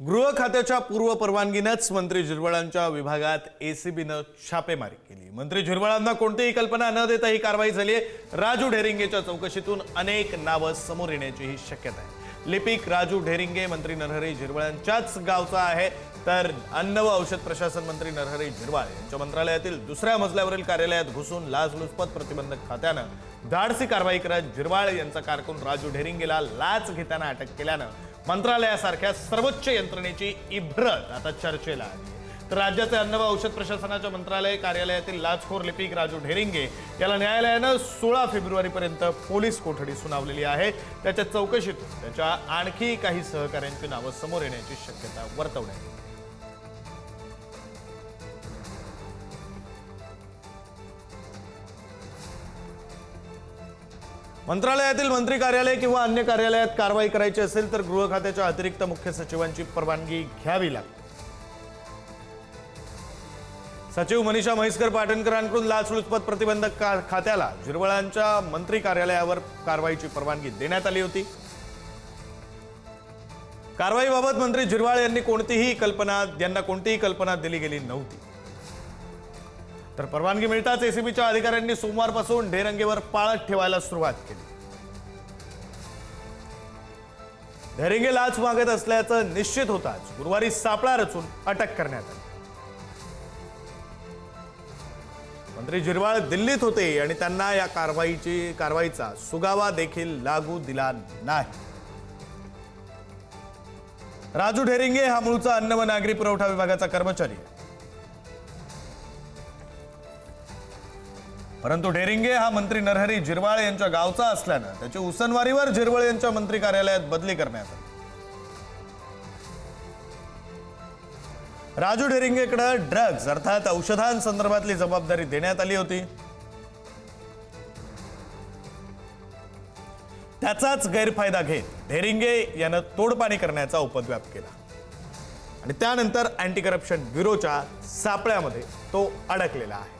गृह खात्याच्या पूर्व परवानगीनंच मंत्री झिरवळांच्या विभागात एसीबीनं छापेमारी केली. मंत्री झिरवळांना कोणतीही कल्पना न देता ही कारवाई झाली आहे राजू ढेरिंगेच्या चौकशीतून अनेक नावं समोर येण्याचीही शक्यता आहे. लिपिक राजू ढेरिंगे मंत्री नरहरी झिरवळांच्याच गावचा आहे. तर अन्न व औषध प्रशासन मंत्री नरहरी झिरवाळ यांच्या मंत्रालयातील दुसऱ्या मजल्यावरील कार्यालयात घुसून लाचलुचपत प्रतिबंधक खात्यानं धाडसी कारवाई करत झिरवाळ यांचा कारकून राजू ढेरिंगेला लाच घेताना अटक केल्यानं मंत्रालयासारख्या सर्वोच्च यंत्रणेची इब्रत आता चर्चेला आली तर राज्याचे अन्न व औषध प्रशासनाच्या मंत्रालय कार्यालयातील लाचखोर लिपिक राजू ढेरिंगे याला न्यायालयानं सोळा फेब्रुवारीपर्यंत पोलीस कोठडी सुनावलेली आहे त्याच्या चौकशीत त्याच्या आणखी काही सहकाऱ्यांची नावं समोर येण्याची शक्यता वर्तवण्यात येते. मंत्रालयातील मंत्री कार्यालय किंवा अन्य कार्यालयात कारवाई करायची असेल तर गृह खात्याच्या अतिरिक्त मुख्य सचिवांची परवानगी घ्यावी लागते सचिव मनीषा म्हैसकर पाटणकरांकडून लाचलुचपत प्रतिबंधक का- खात्याला झिरवळांच्या मंत्री कार्यालयावर कारवाईची परवानगी देण्यात आली होती. कारवाईबाबत मंत्री झिरवाळ यांनी कोणतीही कल्पना यांना कोणतीही कल्पना दिली गेली नव्हती. तर परवानगी मिळताच एसीबीच्या अधिकाऱ्यांनी सोमवारपासून ढेरंगेवर पाळत ठेवायला सुरुवात केली. ढेरिंगे लाच मागत असल्याचं निश्चित होताच गुरुवारी सापळा रचून अटक करण्यात आली. मंत्री जिरवाळ दिल्लीत होते आणि त्यांना या कारवाईची कारवाईचा सुगावा देखील लागू दिला नाही. राजू ढेरिंगे हा मूळचा अन्न व नागरी पुरवठा विभागाचा कर्मचारी परंतु ढेरिंगे हा मंत्री नरहरी जिरवाळ यांच्या गावचा असल्यानं त्याची उसनवारीवर जिरवळ यांच्या मंत्री कार्यालयात बदली करण्यात आली. राजू ढेरिंगेकडे ड्रग्ज अर्थात औषधांसंदर्भातली जबाबदारी देण्यात आली होती. त्याचाच गैरफायदा घेत ढेरिंगे यानं तोडपाणी करण्याचा उपद्व्याप केला. आणि त्यानंतर अँटी करप्शन ब्युरोच्या सापळ्यामध्ये तो अडकलेला आहे.